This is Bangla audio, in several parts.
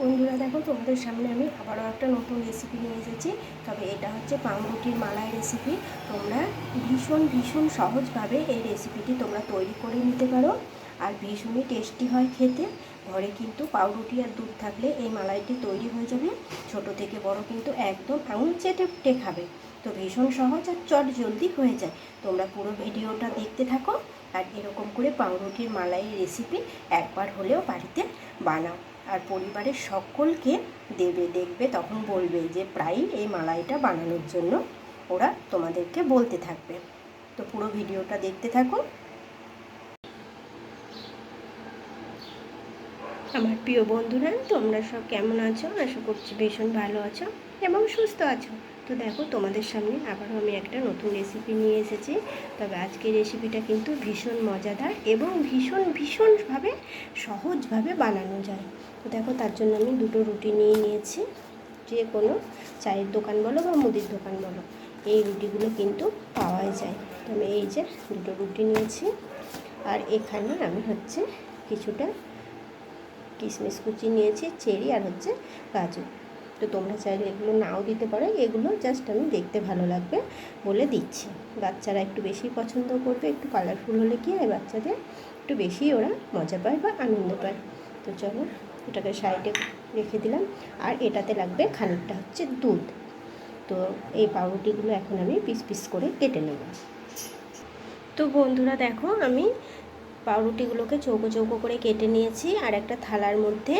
বন্ধুরা দেখো, তোমাদের সামনে আমি আবারও একটা নতুন রেসিপি নিয়ে এসেছি। তবে এটা হচ্ছে পাউরুটির মালাই রেসিপি তোমরা ভীষণ ভীষণ সহজভাবে এই রেসিপিটি তোমরা তৈরি করে নিতে পারো। আর ভীষণই টেস্টি হয় খেতে। ঘরে কিন্তু পাউরুটি আর দুধ থাকলে এই মালাইটি তৈরি হয়ে যাবে। ছোট থেকে বড় কিন্তু একদম আঙুল চেটে খাবে। তো ভীষণ সহজ আর চট জলদি হয়ে যায়। তোমরা পুরো ভিডিওটা দেখতে থাকো আর এরকম করে পাউরুটির মালাই রেসিপি একবার হলেও বাড়িতে বানাও। আর পরিবারের সকলকে দেবে, দেখবে, তখন বলবে যে, প্রায়ই এই মালাইটা বানানোর জন্য ওরা তোমাদেরকে বলতে থাকবে। তো পুরো ভিডিওটা দেখতে থাকো আমার প্রিয় বন্ধুরা, তোমরা সব কেমন আছো? আশা করছি ভীষণ ভালো আছো এবং সুস্থ আছো। তো দেখো, তোমাদের সামনে আবারও আমি একটা নতুন রেসিপি নিয়ে এসেছি। তবে আজকের রেসিপিটা কিন্তু ভীষণ মজাদার এবং ভীষণ, ভীষণভাবে সহজভাবে বানানো যায়। দেখো তার জন্য আমি দুটো রুটি নিয়ে নিয়েছি। যে কোনো চায়ের দোকান বলো বা মুদির দোকান বলো, এই রুটিগুলো কিন্তু পাওয়াই যায়। তো আমি এই যে দুটো রুটি নিয়েছি। আর এখানে আমি হচ্ছে কিছুটা কিশমিশ কুচি নিয়েছি, চেরি আর হচ্ছে কাজু তো তোমরা চাইলে এগুলো নাও দিতে পারো, এগুলো জাস্ট আমি দেখতে ভালো লাগবে বলে দিচ্ছি। বাচ্চারা একটু বেশি পছন্দ করবে, একটু কালারফুল হলে কি হয়, বাচ্চাদের একটু বেশি ওরা মজা পায় বা আনন্দ পায়। তো চলো এটাকে সাইডে রেখে দিলাম। আর এটাতে লাগবে খানিকটা হচ্ছে দুধ। তো এই পাউরুটিগুলো এখন আমি পিস পিস করে কেটে নেব। তো বন্ধুরা দেখো, আমি পাউরুটিগুলোকে চৌকো চৌকো করে কেটে নিয়েছি আর একটা থালার মধ্যে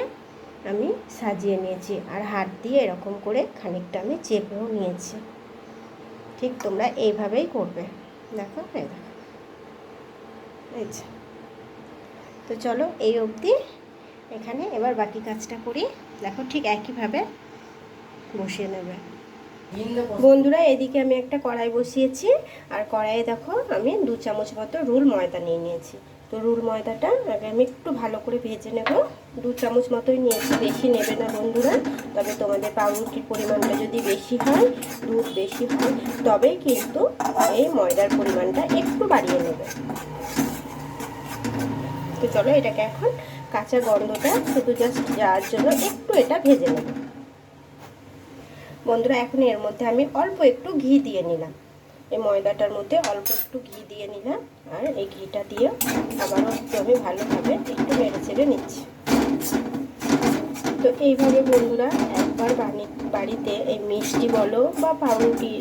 আমি সাজিয়ে নিয়েছি। আর হাত দিয়ে এরকম করে খানিকটা আমি চেপেও নিয়েছি। ঠিক তোমরা এইভাবেই করবে। দেখো, এই দেখো। যে। তো চলো, এই অবধি এখানে। এবার বাকি কাজটা করি। দেখো ঠিক একইভাবে বসিয়ে নেবে। বন্ধুরা এদিকে আমি একটা কড়াই বসিয়েছি। আর কড়াইয়ে দেখো আমি দু চামচ মতো রুল ময়দা নিয়ে নিয়েছি। তো রুল ময়দাটা আগে আমি একটু ভালো করে ভেজে নেব। দু চামচ মতোই নিয়েছি বেশি নেবে না বন্ধুরা। তবে তোমাদের পাউরুটির পরিমাণটা যদি বেশি হয় দুধ বেশি হয় তবে কিন্তু এই ময়দার পরিমাণটা একটু বাড়িয়ে নেবে। তো চলো এটাকে এখন কাঁচা গন্ধটা শুধু জাস্ট যাওয়ার জন্য একটু এটা ভেজে নেব। বন্ধুরা, এখন এর মধ্যে আমি অল্প একটু ঘি দিয়ে নিলাম। এই ময়দাটার মধ্যে অল্প একটু ঘি দিয়ে নিলাম আর এই ঘিটা দিয়ে আবারও একটু আমি ভালোভাবে একটু মেরে চেড়ে নিচ্ছি। তো এইভাবে বন্ধুরা, একবার বাড়িতে এই মিষ্টি বলো বা পাউরুটি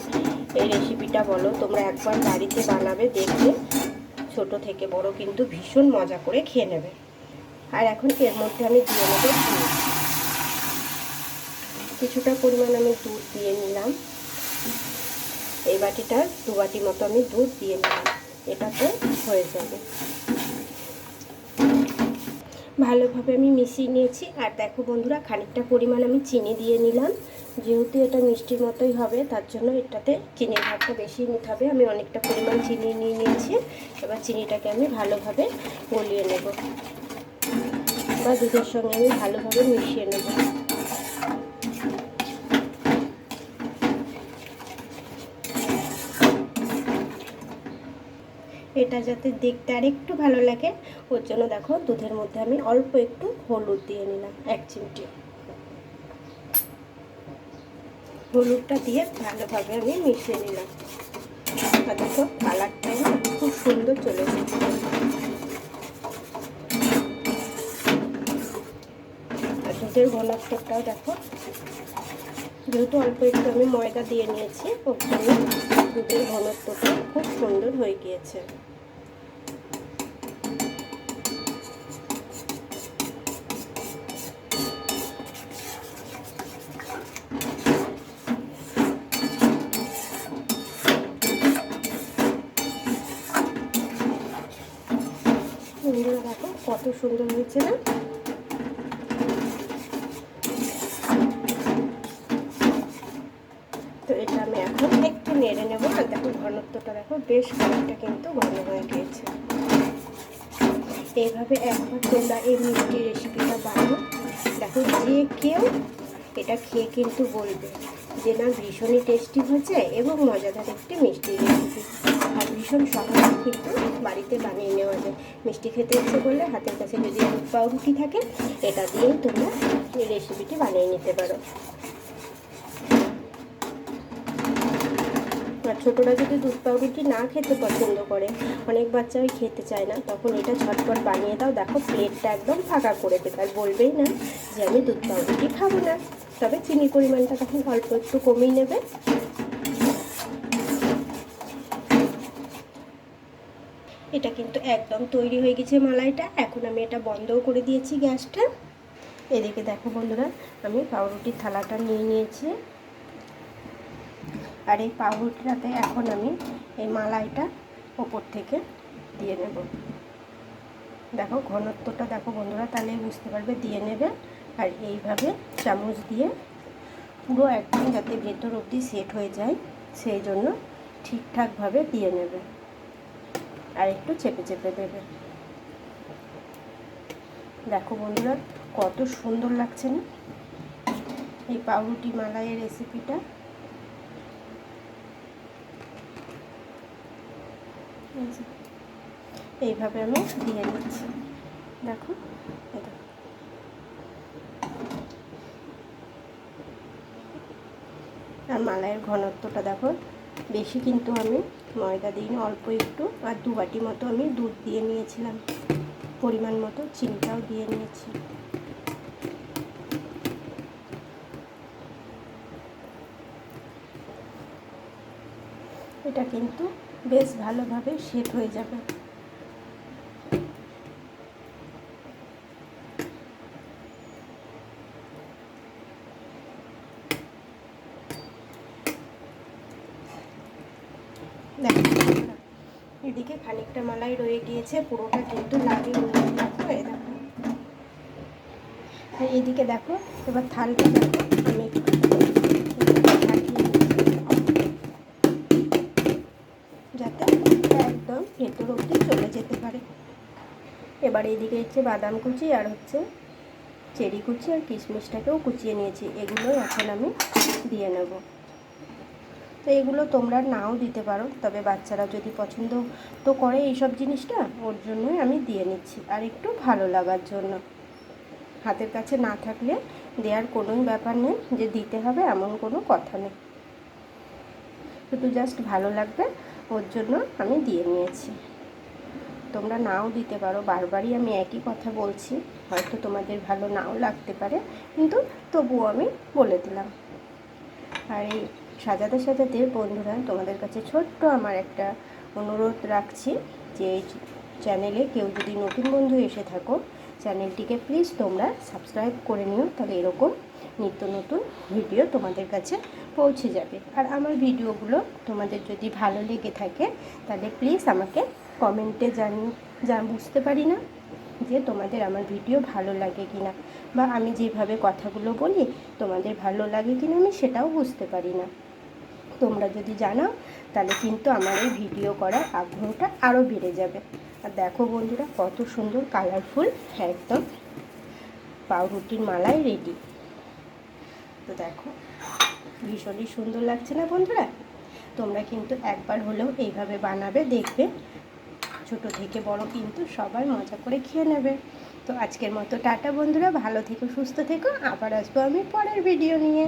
এই রেসিপিটা বলো, তোমরা একবার বাড়িতে বানাবে, দেখবে ছোট থেকে বড় কিন্তু ভীষণ মজা করে খেয়ে নেবে। আর এখন এর মধ্যে আমি দিয়ে নেব কিছুটা পরিমাণ আমি দুধ দিয়ে নিলাম। এই বাটিটা দু বাটি মতো আমি দুধ দিয়ে নিলাম। এটাতে হয়ে যাবে। ভালোভাবে আমি মিশিয়ে নিয়েছি। আর দেখো বন্ধুরা, খানিকটা পরিমাণ আমি চিনি দিয়ে নিলাম। যেহেতু এটা মিষ্টির মতোই হবে, তার জন্য এটাতে চিনির ভাগটা বেশি নিতে হবে। আমি অনেকটা পরিমাণ চিনি নিয়ে নিয়েছি। এবার চিনিটাকে আমি ভালোভাবে গলিয়ে নেব। বা দুধের সঙ্গে আমি ভালোভাবে মিশিয়ে নেব। এটা যাতে দেখতে আর একটু ভালো লাগে, ওর জন্য দেখো দুধের মধ্যে আমি অল্প একটু হলুদ দিয়ে নিলাম, এক চিমটি। হলুদটা দিয়ে ভালোভাবে আমি মিশিয়ে নিলাম। দেখো কালারটা খুব সুন্দর চলে এসেছে। দুধের ঘনত্বটাও দেখো। যেহেতু অল্প একটু আমি ময়দা দিয়ে নিয়েছি জন্য দুধের ঘনত্বটা খুব সুন্দর হয়ে গিয়েছে। বন্ধুরা দেখো, কত সুন্দর হয়েছে না তো এটা আমি এখন একটু নেড়ে নেব আর দেখো ঘনত্বটা দেখো, বেশ খানিকটা কিন্তু ঘন হয়ে গিয়েছে। এইভাবে একবার তোমরা এই মিষ্টি রেসিপিটা বানাও। দেখো, যে কেউ এটা খেয়ে কিন্তু বলবে যে, না, ভীষণই টেস্টি হয়েছে এবং মজাদার একটি মিষ্টি রেসিপি আর ভীষণ সহজে কিন্তু বাড়িতে বানিয়ে নেওয়া যায়। মিষ্টি খেতে ইচ্ছে করলে হাতের কাছে যদি পাউরুটি থাকে, এটা দিয়েই তোমরা এই রেসিপিটি বানিয়ে নিতে পারো। ছোটরা যদি দুধ পাউরুটি না খেতে পছন্দ করে, অনেক বাচ্চাই খেতে চায় না, তখন এটা ঝটপট বানিয়ে দাও। দেখো, প্লেটটা একদম ফাঁকা করে দেবে। আর বলবেই না যে আমি দুধ পাউরুটি খাব না। তবে চিনির পরিমাণটা তখন অল্প একটু কমিয়ে নেবে। এটা কিন্তু একদম তৈরি হয়ে গেছে মালাইটা। এখন আমি এটা বন্ধও করে দিয়েছি গ্যাসটা। এদিকে দেখো বন্ধুরা, আমি পাউরুটির থালাটা নিয়ে নিয়েছি। আর এই পাউরুটিটাতে এখন আমি এই মালাইটা ওপর থেকে দিয়ে নেব। দেখো ঘনত্বটা দেখো বন্ধুরা, তাহলে বুঝতে পারবে, দিয়ে নেবে আর এইভাবে চামচ দিয়ে পুরো একদম যাতে ভেতর অবধি সেট হয়ে যায়, সেই জন্য ঠিকঠাকভাবে দিয়ে নেবে আর একটু চেপে চেপে দেবে। দেখো বন্ধুরা, কত সুন্দর লাগছে না? এই পাউরুটি মালাইয়ের রেসিপিটা এইভাবে আমি দিয়ে নিচ্ছি দেখো। আর মালাইয়ের ঘনত্বটা দেখো, বেশি কিন্তু আমি ময়দা দিইনি, অল্প একটু। আর দু বাটি মতো আমি দুধ দিয়ে নিয়েছিলাম। পরিমাণ মতো চিনিটাও দিয়ে নিয়েছি। এটা কিন্তু বেশ ভালোভাবে সেট হয়ে যাবে। এদিকে খানিকটা মালাই রয়ে গিয়েছে, পুরোটা কিন্তু লাগিয়ে দেখো। দেখো এদিকে দেখো, এবার থালটা দেখো। ভেতর চলে যেতে পারে। এবার এদিকে হচ্ছে বাদাম কুচি আর হচ্ছে চেরি কুচি আর কিশমিশটাকেও কুচিয়ে নিয়েছি। এগুলো এখন আমি দিয়ে নেব। তো এগুলো তোমরা নাও দিতে পারো, তবে বাচ্চারা যদি পছন্দ তো করে এইসব জিনিসটা, ওর জন্যই আমি দিয়ে নিচ্ছি। আর একটু ভালো লাগার জন্য। হাতের কাছে না থাকলে দেওয়ার কোনোই ব্যাপার নেই, যে দিতে হবে এমন কোনো কথা নেই। শুধু জাস্ট ভালো লাগবে, ওর জন্য আমি দিয়ে নিয়েছি। তোমরা নাও দিতে পারো। বারবারই আমি একই কথা বলছি। হয়তো তোমাদের ভালো নাও লাগতে পারে, কিন্তু তবুও আমি বলে দিলাম। আর এই সাজাতে সাজাতে বন্ধুরা, তোমাদের কাছে ছোট্ট আমার একটা অনুরোধ রাখছি যে চ্যানেলে কেউ যদি নতুন বন্ধু এসে থাকো, চ্যানেলটিকে প্লিজ তোমরা সাবস্ক্রাইব করে নিও, তাহলে এরকম নিত্য নতুন ভিডিও তোমাদের কাছে পৌঁছে যাবে। আর আমার ভিডিওগুলো তোমাদের যদি ভালো লেগে থাকে, তাহলে প্লিজ আমাকে কমেন্টে জানিও যা বুঝতে পারি না যে তোমাদের আমার ভিডিও ভালো লাগে কি না বা আমি যেভাবে কথাগুলো বলি তোমাদের ভালো লাগে কি না আমি সেটাও বুঝতে পারি না। তোমরা যদি জানাও, তাহলে কিন্তু আমার এই ভিডিও করার আগ্রহটা আরও বেড়ে যাবে। আর দেখো বন্ধুরা, কত সুন্দর কালারফুল একদম পাউরুটির মালাই রেডি তো দেখো, ভীষণই সুন্দর লাগছে না বন্ধুরা? তোমরা কিন্তু একবার হলেও এইভাবে বানাবে, দেখবে ছোট থেকে বড় কিন্তু সবাই মজা করে খেয়ে নেবে। তো আজকের মতো টাটা বন্ধুরা, ভালো থেকো, সুস্থ থেকো, আবার আসব আমি পরের ভিডিও নিয়ে।